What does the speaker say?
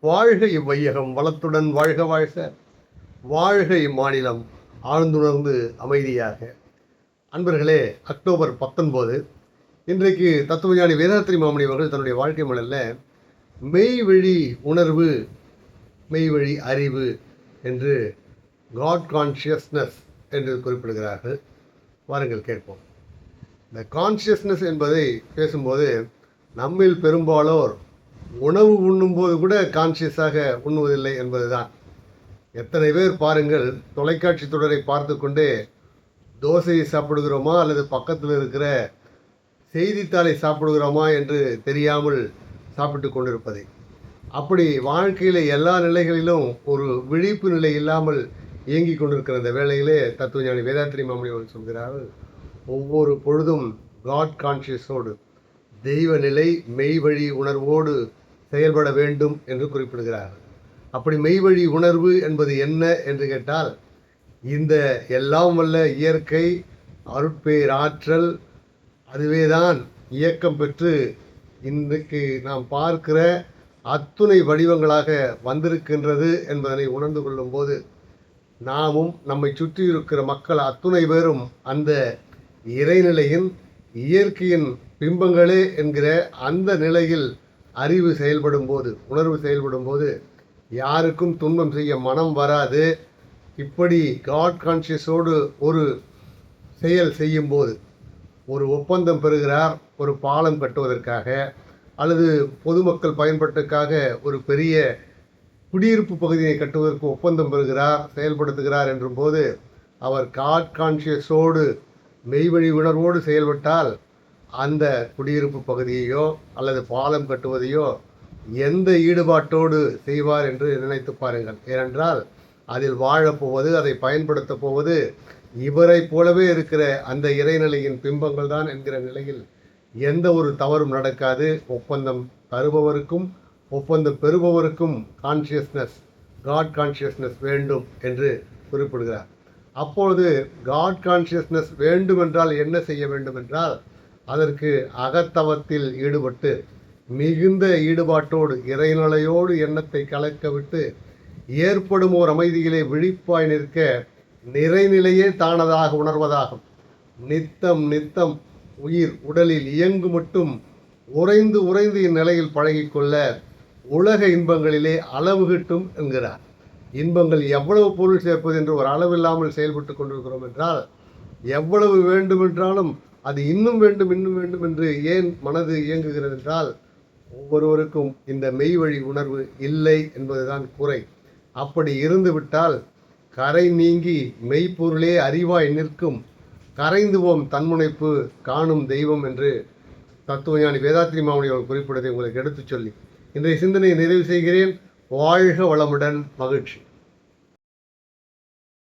வாழ்க இவ்வையகம் வளத்துடன் வாழ்க வாழ்க. வாழ்க இம்மாநிலம் ஆழ்ந்துணர்ந்து அமைதியாக. அன்பர்களே அக்டோபர் பத்தொன்பது. இன்றைக்கு தத்துவஞானி வேதாத்திரி மாமணி அவர்கள் தன்னுடைய வாழ்க்கை மலரில் மெய்வழி உணர்வு மெய்வழி அறிவு என்று காட் கான்ஷியஸ்னஸ் என்று குறிப்பிடுகிறார்கள். வாருங்கள் கேட்போம். இந்த கான்ஷியஸ்னஸ் என்பதை பேசும்போது நம்மில் பெரும்பாலோர் உணவு உண்ணும்போது கூட கான்ஷியஸாக உண்ணுவதில்லை என்பதுதான். எத்தனை பேர் பாருங்கள் தொலைக்காட்சி தொடரை பார்த்து கொண்டே தோசையை சாப்பிடுகிறோமா அல்லது பக்கத்தில் இருக்கிற செய்தித்தாளை சாப்பிடுகிறோமா என்று தெரியாமல் சாப்பிட்டு கொண்டிருப்பதை. அப்படி வாழ்க்கையில் எல்லா நிலைகளிலும் ஒரு விழிப்பு நிலை இல்லாமல் இயங்கி கொண்டிருக்கிற அந்த வேளையிலே தத்துவஞானி வேதாத்திரி மாமணி அவர்கள் சொல்கிறார்கள் ஒவ்வொரு பொழுதும் காட் கான்ஷியஸோடு தெய்வ நிலை மெய்வழி உணர்வோடு செயல்பட வேண்டும் என்று குறிப்பிடுகிறார். அப்படி மெய்வழி உணர்வு என்பது என்ன என்று கேட்டால் இந்த எல்லாம் வல்ல இயற்கை அருட்பேர் ஆற்றல் அதுவேதான் இயக்கம் பெற்று இன்றைக்கு நாம் பார்க்கிற அத்துணை வடிவங்களாக வந்திருக்கின்றது என்பதனை உணர்ந்து கொள்ளும்போது நாமும் நம்மை சுற்றி இருக்கிற மக்கள் அத்துணை பேரும் அந்த இறைநிலையின் இயற்கையின் பிம்பங்களே என்கிற அந்த நிலையில் அறிவு செயல்படும் போது உணர்வு செயல்படும் போது யாருக்கும் துன்பம் செய்ய மனம் வராது. இப்படி காட் கான்ஷியஸோடு ஒரு செயல் செய்யும்போது ஒரு ஒப்பந்தம் பெறுகிறார் ஒரு பாலம் கட்டுவதற்காக அல்லது பொதுமக்கள் பயன்பாட்டுக்காக ஒரு பெரிய குடியிருப்பு பகுதியை கட்டுவதற்கு ஒப்பந்தம் பெறுகிறார் செயல்படுத்துகிறார் என்றும் போது அவர் காட் கான்ஷியஸோடு மெய்வழி உணர்வோடு செயல்பட்டால் அந்த குடியிருப்பு பகுதியையோ அல்லது பாலம் கட்டுவதையோ எந்த ஈடுபாட்டோடு செய்வார் என்று நினைத்து பாருங்கள். ஏனென்றால் அதில் வாழப்போவது அதை பயன்படுத்தப் போவது இவரை போலவே இருக்கிற அந்த இறைநிலையின் பிம்பங்கள் தான் என்கிற நிலையில் எந்த ஒரு தவறும் நடக்காது. ஒப்பந்தம் தருபவருக்கும் ஒப்பந்தம் பெறுபவருக்கும் கான்ஷியஸ்னஸ் காட் கான்ஷியஸ்னஸ் வேண்டும் என்று குறிப்பிடுகிறார். அப்பொழுது காட் கான்ஷியஸ்னஸ் வேண்டுமென்றால் என்ன செய்ய வேண்டும் என்றால் அதற்கு அகத்தவத்தில் ஈடுபட்டு மிகுந்த ஈடுபாட்டோடு இறைநிலையோடு எண்ணத்தை கலக்கவிட்டு ஏற்படும் ஓர் அமைதியிலே விழிப்பாய் நிற்க நிறைநிலையே தானதாக உணர்வதாகும். நித்தம் நித்தம் உயிர் உடலில் இயங்கு மட்டும் உறைந்து உறைந்து இந்நிலையில் பழகிக்கொள்ள உலக இன்பங்களிலே அளவு கிட்டும் என்கிறார். இன்பங்கள் எவ்வளவு பொருள் சேர்ப்பது என்று ஒரு அளவில்லாமல் செயல்பட்டு கொண்டிருக்கிறோம் என்றால் எவ்வளவு வேண்டுமென்றாலும் அது இன்னும் வேண்டும் இன்னும் வேண்டும் என்று ஏன் மனது இயங்குகிறது என்றால் ஒவ்வொருவருக்கும் இந்த மெய்வழி உணர்வு இல்லை என்பதுதான் குறை. அப்படி இருந்துவிட்டால் கரை நீங்கி மெய்ப்பொருளே அறிவாய் நிற்கும். கரைந்துவோம் தன்முனைப்பு காணும் தெய்வம் என்று தத்துவஞானி வேதாத்திரி மாமணி அவர்கள் குறிப்பிட்டதை உங்களுக்கு எடுத்துச் சொல்லி இன்றைய சிந்தனையை நிறைவு செய்கிறேன். வாழ்க வளமுடன் மகிழ்ச்சி.